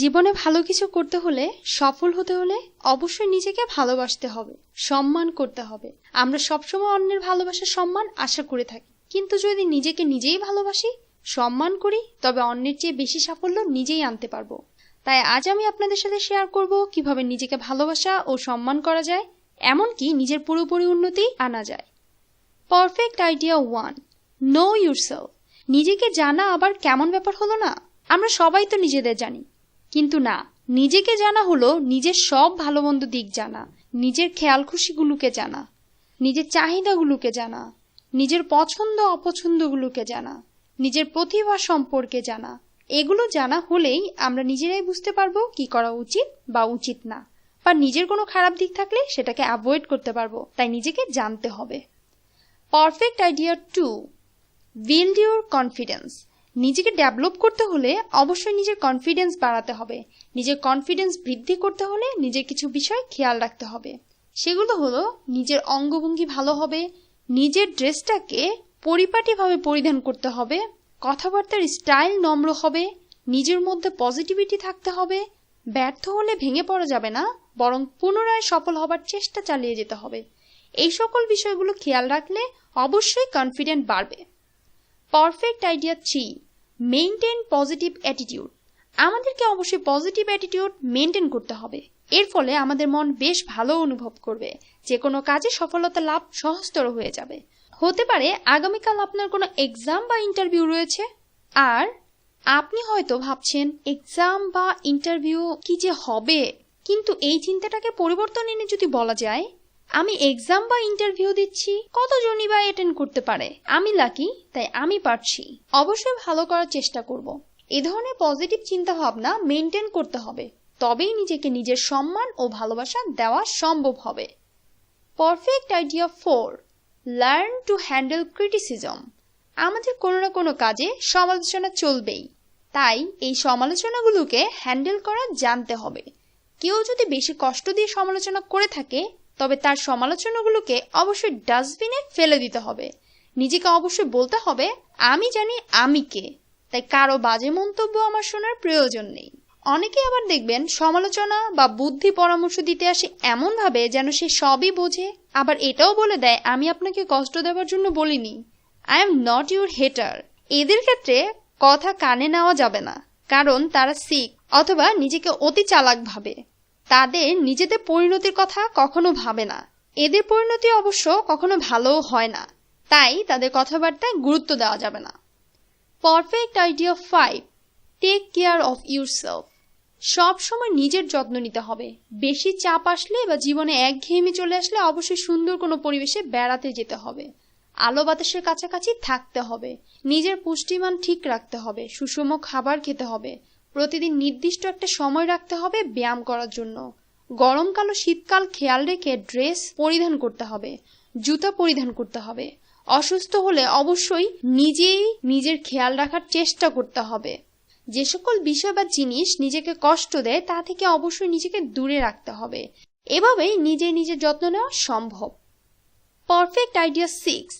জীবনে ভালো কিছু করতে হলে, সফল হতে হলে অবশ্যই নিজেকে ভালোবাসতে হবে, সম্মান করতে হবে। আমরা সবসময় অন্যের ভালোবাসা সম্মান আশা করে থাকি। কিন্তু যদি নিজেকে নিজেই ভালোবাসি, সম্মান করি, তবে অন্যের চেয়ে বেশি সাফল্য নিজেই আনতে পারব। তাই আজ আমি আপনাদের সাথে শেয়ার করব কীভাবে নিজেকে ভালোবাসা ও সম্মান করা যায়, এমনকি নিজের পুরোপুরি উন্নতি আনা যায়। Perfect idea one know yourself নিজেকে জানা আবার কেমন ব্যাপার হলো না? আমরা সবাই তো নিজেদের জানি। কিন্তু না, নিজেকে জানা হলো নিজের সব ভালো মন্দ দিক জানা, নিজের খেয়াল খুশিগুলোকে জানা, নিজের চাহিদাগুলোকে জানা, নিজের পছন্দ অপছন্দগুলোকে জানা, নিজের প্রতিভা সম্পর্কে জানা। এগুলো জানা হলেই আমরা নিজেরাই বুঝতে পারব কি করা উচিত বা উচিত না, বা নিজের কোনো খারাপ দিক থাকলে সেটাকে অ্যাভয়েড করতে পারব, তাই নিজেকে জানতে হবে। Perfect idea two build your confidence নিজেকে ডেভেলপ করতে হলে অবশ্যই নিজের কনফিডেন্স বাড়াতে হবে। নিজের কনফিডেন্স বৃদ্ধি করতে হলে নিজের কিছু বিষয় খেয়াল রাখতে হবে। সেগুলো হলো নিজের অঙ্গভঙ্গি ভালো হবে, নিজের ড্রেসটাকে পরিপাটিভাবে পরিধান করতে হবে, কথাবার্তার স্টাইল নম্র হবে, নিজের মধ্যে পজিটিভিটি থাকতে হবে, ব্যর্থ হলে ভেঙে পড়া যাবে না, বরং পুনরায় সফল হবার চেষ্টা চালিয়ে যেতে হবে। এই সকল বিষয়গুলো খেয়াল রাখলে অবশ্যই কনফিডেন্ট বাড়বে। Perfect idea three maintain positive attitude আমাদেরকে অবশ্যই পজিটিভ অ্যাটিটিউড মেনটেন করতে হবে। এর ফলে আমাদের মন বেশ ভালো অনুভব করবে। যে কোনো কাজে সফলতা লাভ সহজতর হয়ে যাবে। হতে পারে আগামীকাল আপনার কোনো এক্সাম বা ইন্টারভিউ রয়েছে। আর আপনি হয়তো ভাবছেন এক্সাম বা ইন্টারভিউ কি যে হবে? কিন্তু এই চিন্তাটাকে পরিবর্তন এনে যদি বলা যায় আমি এক্সাম বা ইন্টারভিউ দিচ্ছি, কতজনই বা অ্যাটেন্ড করতে পারে? আমি লাকি তাই আমি পারছি। অবশ্যই ভালো করার চেষ্টা করব। এ ধরনের পজিটিভ চিন্তা ভাবনা মেনটেন করতে হবে। তবেই নিজেকে নিজের সম্মান ও ভালোবাসা দেওয়া সম্ভব হবে। Perfect idea four learn to handle criticism আমাদের কোনো না কোনো কাজে সমালোচনা চলবেই। তাই এই সমালোচনাগুলোকে হ্যান্ডেল করা জানতে হবে। কেউ যদি বেশি কষ্ট দিয়ে সমালোচনা করে থাকে তবে তার সমালোচনাগুলোকে অবশ্যই ডাস্টবিনে ফেলে দিতে হবে। নিজেকে অবশ্যই বলতে হবে, আমি জানি আমি কে। তাই কারও বাজে মন্তব্য আমার শোনার প্রয়োজন নেই। অনেকে আবার দেখবেন সমালোচনা বা বুদ্ধি পরামর্শ দিতে আসে এমনভাবে যেন সে সবই বোঝে। আবার এটাও বলে দেয়, আমি আপনাকে কষ্ট দেওয়ার জন্য বলিনি। I am not your hater এদের ক্ষেত্রে কথা কানে নেওয়া যাবে না, কারণ তারা শিখ অথবা নিজেকে অতি চালাক ভাবে। তাদের নিজেদের পরিণতির কথা কখনো ভাবে না। এদের পরিণতি অবশ্য কখনো ভালোও হয় না। তাই তাদের কথাবার্তায় গুরুত্ব দেওয়া যাবে না। Perfect idea five take care of yourself সব সময় নিজের যত্ন নিতে হবে। বেশি চাপ আসলে বা জীবনে একঘেয়েমি চলে আসলে অবশ্যই সুন্দর কোনো পরিবেশে বেড়াতে যেতে হবে। আলো বাতাসের কাছাকাছি থাকতে হবে। নিজের পুষ্টিমান ঠিক রাখতে হবে। সুষম খাবার খেতে হবে। প্রতিদিন নির্দিষ্ট একটা সময় রাখতে হবে ব্যায়াম করার জন্য। গরমকাল ও শীতকাল খেয়াল রেখে ড্রেস পরিধান করতে হবে, জুতা পরিধান করতে হবে। অসুস্থ হলে অবশ্যই নিজেই নিজের খেয়াল রাখার চেষ্টা করতে হবে। যে সকল বিষয় বা জিনিস নিজেকে কষ্ট দেয়, তা থেকে অবশ্যই নিজেকে দূরে রাখতে হবে। এভাবেই নিজে নিজের যত্ন নেওয়া সম্ভব। Perfect idea six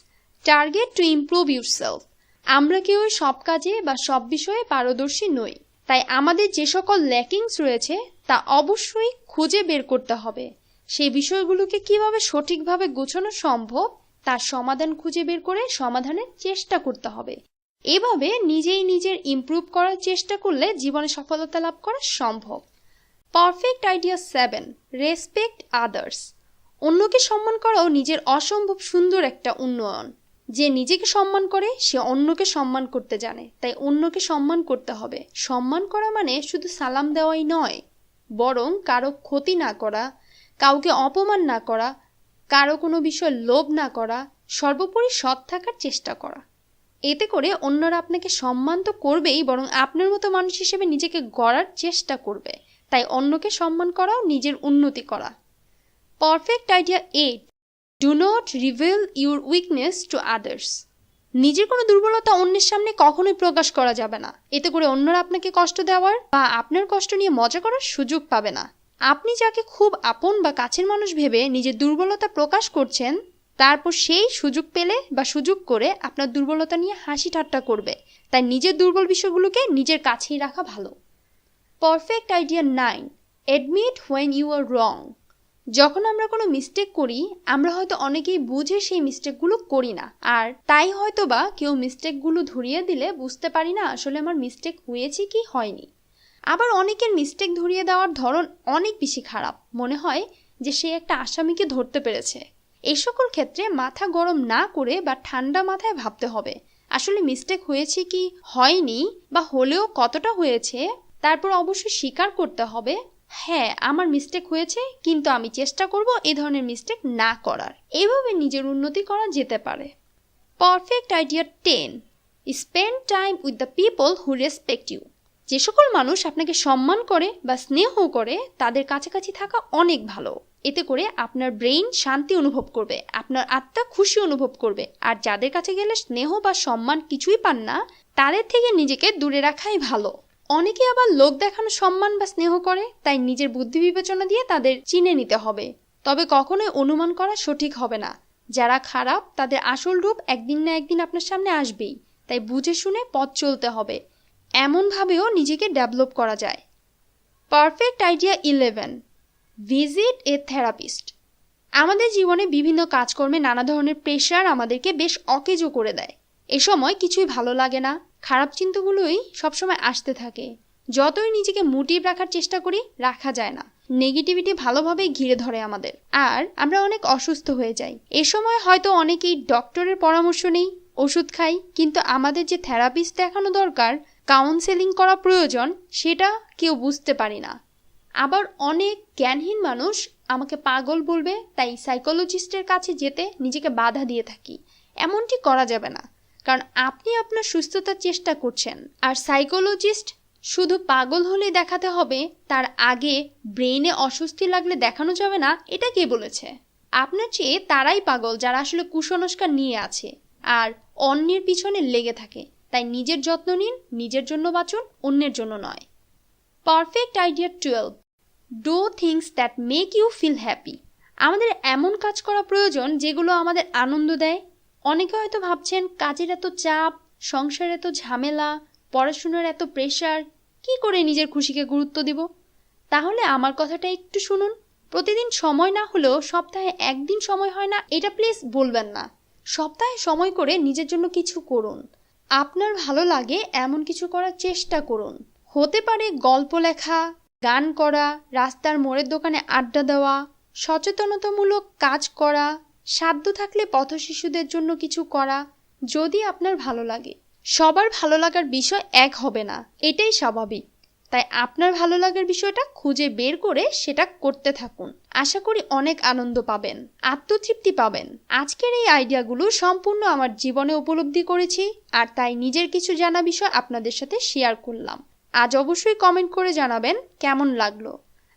target to improve yourself আমরা কেউ সব কাজে বা সব বিষয়ে পারদর্শী নই। তাই আমাদের যে সকল ল্যাকিংস রয়েছে, তা অবশ্যই খুঁজে বের করতে হবে। সেই বিষয়গুলোকে কীভাবে সঠিকভাবে গোছানো সম্ভব, তার সমাধান খুঁজে বের করে সমাধানের চেষ্টা করতে হবে। এভাবে নিজেই নিজের ইমপ্রুভ করার চেষ্টা করলে জীবনে সফলতা লাভ করা সম্ভব। Perfect idea seven respect others অন্যকে সম্মান করাও নিজের অসম্ভব সুন্দর একটা উন্নয়ন। যে নিজেকে সম্মান করে, সে অন্যকে সম্মান করতে জানে। তাই অন্যকে সম্মান করতে হবে। সম্মান করা মানে শুধু সালাম দেওয়াই নয়, বরং কারও ক্ষতি না করা, কাউকে অপমান না করা, কারও কোনো বিষয় লোভ না করা, সর্বোপরি সৎ থাকার চেষ্টা করা। এতে করে অন্যরা আপনাকে সম্মান তো করবেই, বরং আপনার মতো মানুষ হিসেবে নিজেকে গড়ার চেষ্টা করবে। তাই অন্যকে সম্মান করাও নিজের উন্নতি করা। Perfect idea eight do not reveal your weakness to others নিজের কোনো দুর্বলতা অন্যের সামনে কখনোই প্রকাশ করা যাবে না। এতে করে অন্যরা আপনাকে কষ্ট দেওয়ার বা আপনার কষ্ট নিয়ে মজা করার সুযোগ পাবে না। আপনি যাকে খুব আপন বা কাছের মানুষ ভেবে নিজের দুর্বলতা প্রকাশ করছেন, তারপর সেই সুযোগ পেলে বা সুযোগ করে আপনার দুর্বলতা নিয়ে হাসি ঠাট্টা করবে। তাই নিজের দুর্বল বিষয়গুলোকে নিজের কাছেই রাখা ভালো। Perfect idea nine admit when you are wrong যখন আমরা কোনো মিস্টেক করি, আমরা হয়তো অনেকেই বুঝে সেই মিস্টেকগুলো করি না। আর তাই হয়তো বা কেউ মিস্টেকগুলো ধরিয়ে দিলে বুঝতে পারি না আসলে আমার মিস্টেক হয়েছে কি হয়নি। আবার অনেকের মিস্টেক ধরিয়ে দেওয়ার ধরন অনেক বেশি খারাপ। মনে হয় যে সে একটা আসামিকে ধরতে পেরেছে। এই সকল ক্ষেত্রে মাথা গরম না করে বা ঠান্ডা মাথায় ভাবতে হবে, আসলে মিস্টেক হয়েছে কি, হয়নি বা হলেও কতটা হয়েছে, তারপর অবশ্যই স্বীকার করতে হবে হ্যাঁ আমার মিস্টেক হয়েছে, কিন্তু আমি চেষ্টা করব এই ধরনের মিস্টেক না করার। এভাবে নিজের উন্নতি করা যেতে পারে। Perfect idea ten spend time with the people who respect you যে সকল মানুষ আপনাকে সম্মান করে বা স্নেহ করে, তাদের কাছাকাছি থাকা অনেক ভালো। এতে করে আপনার ব্রেইন শান্তি অনুভব করবে, আপনার আত্মা খুশি অনুভব করবে। আর যাদের কাছে গেলে স্নেহ বা সম্মান কিছুই পান না, তাদের থেকে নিজেকে দূরে রাখাই ভালো। অনেকে আবার লোক দেখানো সম্মান বা স্নেহ করে, তাই নিজের বুদ্ধি বিবেচনা দিয়ে তাদের চিনে নিতে হবে। তবে কখনোই অনুমান করা সঠিক হবে না। যারা খারাপ, তাদের আসল রূপ একদিন না একদিন আপনার সামনে আসবেই। তাই বুঝে শুনে পথ চলতে হবে। এমনভাবেও নিজেকে ডেভেলপ করা যায়। Perfect idea eleven. Visit a therapist. আমাদের জীবনে বিভিন্ন কাজকর্মে নানা ধরনের প্রেশার আমাদেরকে বেশ অকেজো করে দেয়। এ সময় কিছুই ভালো লাগে না। খারাপ চিন্তাগুলোই সবসময় আসতে থাকে। যতই নিজেকে মোটিভ রাখার চেষ্টা করি, রাখা যায় না। নেগেটিভিটি ভালোভাবেই ঘিরে ধরে আমাদের। আর আমরা অনেক অসুস্থ হয়ে যাই। এ সময় হয়তো অনেকেই ডক্টরের পরামর্শ নেই, ওষুধ খাই, কিন্তু আমাদের যে থেরাপিস্ট দেখানো দরকার, কাউন্সেলিং করা প্রয়োজন, সেটা কেউ বুঝতে পারি না। আবার অনেক জ্ঞানহীন মানুষ আমাকে পাগল বলবে, তাই সাইকোলজিস্টের কাছে যেতে নিজেকে বাধা দিয়ে থাকি। এমনটি করা যাবে না। কারণ আপনি আপনার সুস্থতার চেষ্টা করছেন। আর সাইকোলজিস্ট শুধু পাগল হলে দেখাতে হবে, তার আগে ব্রেইনে অস্বস্তি লাগলে দেখানো যাবে না, এটা কে বলেছে? আপনার চেয়ে তারাই পাগল যারা আসলে কুসংস্কার নিয়ে আছে, আর অন্যের পিছনে লেগে থাকে। তাই নিজের যত্ন নিন, নিজের জন্য বাঁচুন, অন্যের জন্য নয়। Perfect idea twelve do things that make you feel happy আমাদের এমন কাজ করা প্রয়োজন যেগুলো আমাদের আনন্দ দেয় অনেকে হয়তো ভাবছেন, কাজের এত চাপ, সংসারের এত ঝামেলা, পড়াশোনার এত প্রেশার কি করে নিজের খুশিকে গুরুত্ব দিব? তাহলে আমার কথাটা একটু শুনুন। প্রতিদিন সময় না হলেও সপ্তাহে একদিন সময় হয় না, এটা প্লিজ বলবেন না। সপ্তাহে সময় করে নিজের জন্য কিছু করুন। আপনার ভালো লাগে এমন কিছু করার চেষ্টা করুন। হতে পারে গল্প লেখা, গান করা, রাস্তার মোড়ের দোকানে আড্ডা দেওয়া, সচেতনতামূলক কাজ করা সাধ্য থাকলে পথ শিশুদের জন্য কিছু করা যদি আপনার ভালো লাগে। সবার ভালো লাগার বিষয় এক হবে না, এটাই স্বাভাবিক। তাই আপনার ভালো লাগার বিষয়টা খুঁজে বের করে সেটা করতে থাকুন। আশা করি অনেক আনন্দ পাবেন, আত্মতৃপ্তি পাবেন। আজকের এই আইডিয়াগুলো সম্পূর্ণ আমার জীবনে উপলব্ধি করেছি আর তাই নিজের কিছু জানা বিষয় আপনাদের সাথে শেয়ার করলাম। আজ অবশ্যই কমেন্ট করে জানাবেন কেমন লাগল।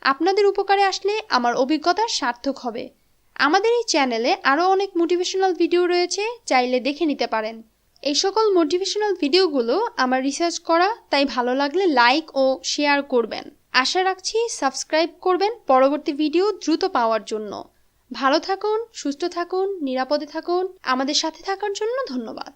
আপনাদের উপকারে আসলে আমার অভিজ্ঞতা সার্থক হবে। আমাদের এই চ্যানেলে আরও অনেক মোটিভেশনাল ভিডিও রয়েছে, চাইলে দেখে নিতে পারেন। এই সকল মোটিভেশনাল ভিডিওগুলো আমার রিসার্চ করা, তাই ভালো লাগলে লাইক ও শেয়ার করবেন। আশা রাখছি সাবস্ক্রাইব করবেন পরবর্তী ভিডিও দ্রুত পাওয়ার জন্য। ভালো থাকুন, সুস্থ থাকুন, নিরাপদে থাকুন। আমাদের সাথে থাকার জন্য ধন্যবাদ।